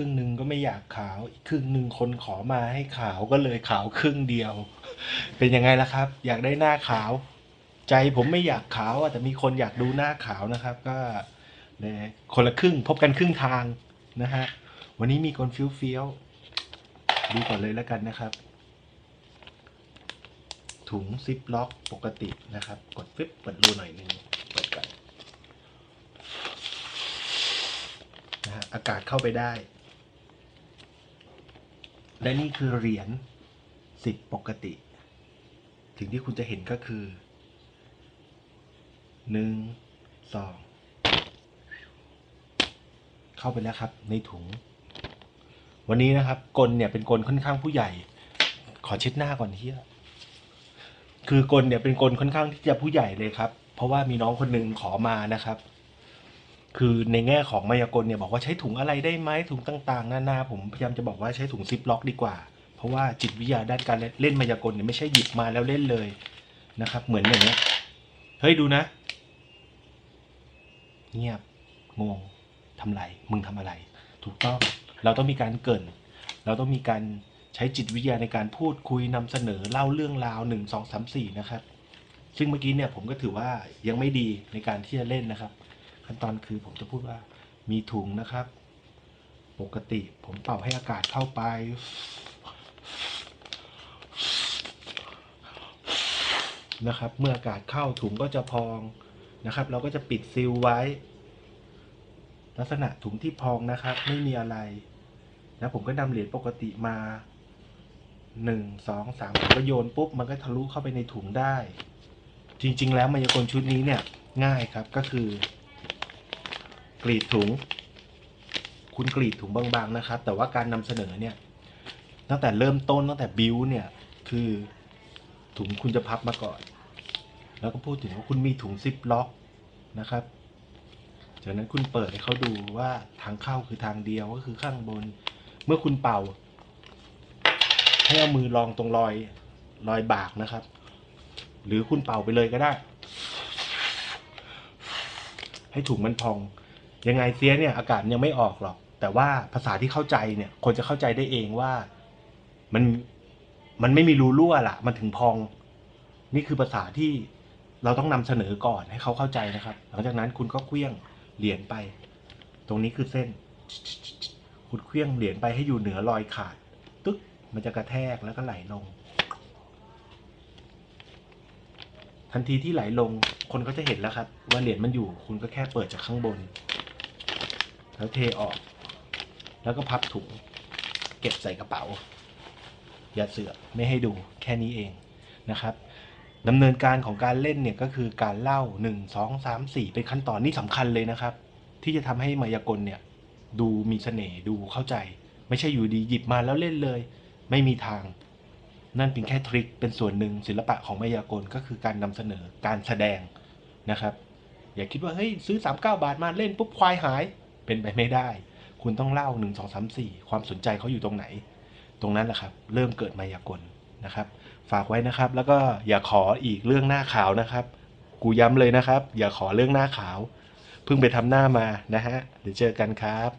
ครึ่งหนึ่งคนขอมาให้ขาวก็เลยขาวครึ่งเดียว เป็นยังไงล่ะครับ อยากได้หน้าขาว ใจผมไม่อยากขาวแต่มีคนอยากดูหน้าขาวนะครับ ก็เลยคนละครึ่งพบกันครึ่งทางนะฮะวันนี้มีคนฟิวเฟี้ยวดูก่อนเลยแล้วกันนะครับ ถุงซิปล็อกปกตินะครับ กดฟิปเปิดรูหน่อยหนึงเปิดก่อนนะฮะอากาศเข้าไปได้ และนี่คือเหรียญสิบปกติ ถึงที่คุณจะเห็นก็คือหนึ่งสองเข้าไปแล้วครับในถุง วันนี้นะครับกลเนี่ยเป็นกลค่อนข้างผู้ใหญ่ ขอเช็ดหน้าก่อนเฮียคือกลเนี่ยเป็นกลค่อนข้างที่จะผู้ใหญ่เลยครับ เพราะว่ามีน้องคนหนึ่งขอมานะครับ คือในแง่ของมายากลเนี่ยบอกว่าใช้ถุงอะไรได้ไหมถุงต่างๆ นานาผมพยายามจะบอกว่าใช้ถุงซิปล็อกดีกว่า เพราะว่าจิตวิทยาด้านการเล่นมายากลเนี่ยไม่ใช่หยิบมาแล้วเล่นเลยนะครับ เหมือนอย่างเงี้ยเฮ้ยดูนะ เงียบงงทำไรมึงทำอะไร ถูกต้องเราต้องมีการเกินเราต้องมีการใช้จิตวิทยาในการพูดคุยนำเสนอเล่าเรื่องราวหนึ่งสองสามสี่นะครับ ซึ่งเมื่อกี้เนี่ยผมก็ถือว่ายังไม่ดีในการที่จะเล่นนะครับ ขั้นตอนคือผมจะพูดว่ามีถุงนะครับ ปกติผมเป่าให้อากาศเข้าไปนะครับ เมื่ออากาศเข้าถุงก็จะพองนะครับ เราก็จะปิดซีลไว้ ลักษณะถุงที่พองนะครับ ไม่มีอะไรนะผมก็นำเหรียญปกติมาหนึ่งสองสามผมก็โยนปุ๊บมันก็ทะลุเข้าไปในถุงได้ จริง ๆ แล้วมายากลชุดนี้เนี่ยง่ายครับก็คือ กรีดถุง คุณกรีดถุงบางๆนะครับ แต่ว่าการนำเสนอเนี่ย ตั้งแต่เริ่มต้นตั้งแต่บิวเนี่ย คือถุงคุณจะพับมาก่อน แล้วก็พูดถึงว่าคุณมีถุงซิปล็อกนะครับ จากนั้นคุณเปิดให้เขาดูว่าทางเข้าคือทางเดียวก็คือข้างบน เมื่อคุณเป่า ให้เอามือลองตรงรอยรอยบากนะครับ หรือคุณเป่าไปเลยก็ได้ ให้ถุงมันพอง ยังไงเสียเนี่ยอากาศยังไม่ออกหรอก แต่ว่าภาษาที่เข้าใจเนี่ยคนจะเข้าใจได้เองว่ามันมันไม่มีรูรั่วล่ะมันถึงพอง นี่คือภาษาที่เราต้องนำเสนอก่อนให้เขาเข้าใจนะครับ หลังจากนั้นคุณก็เคลี้ยงเหรียญไป ตรงนี้คือเส้น คุณเคลี้ยงเหรียญไปให้อยู่เหนือรอยขาด ตึ๊กมันจะกระแทกแล้วก็ไหลลง ทันทีที่ไหลลง คนก็จะเห็นแล้วครับ ว่าเหรียญมันอยู่ คุณก็แค่เปิดจากข้างบน แล้วเทออก แล้วก็พับถุง เก็บใส่กระเป๋า อย่าเสือกไม่ให้ดูแค่นี้เองนะครับดำเนินการของการเล่นเนี่ยก็คือการเล่า 1 2 3 4 เป็นขั้นตอนนี่สำคัญเลยนะครับ ที่จะทำให้มายากลเนี่ยดูมีเสน่ห์ดูเข้าใจ ไม่ใช่อยู่ดีหยิบมาแล้วเล่นเลย ไม่มีทาง นั่นเป็นแค่ทริคเป็นส่วนหนึ่งศิลปะของมายากลก็คือการนำเสนอการแสดงนะครับ อย่าคิดว่าเฮ้ยซื้อ 39 บาทมาเล่นปุ๊บควายหาย เป็นไปไม่ได้ คุณต้องเล่า1 2 3 4 ความสนใจเขาอยู่ตรงไหน ตรงนั้นแหละครับ เริ่มเกิดมายากลนะครับ ฝากไว้นะครับ แล้วก็อย่าขออีกเรื่องหน้าขาวนะครับ กูย้ำเลยนะครับ อย่าขอเรื่องหน้าขาว เพิ่งไปทำหน้ามานะฮะ เดี๋ยวเจอกันครับ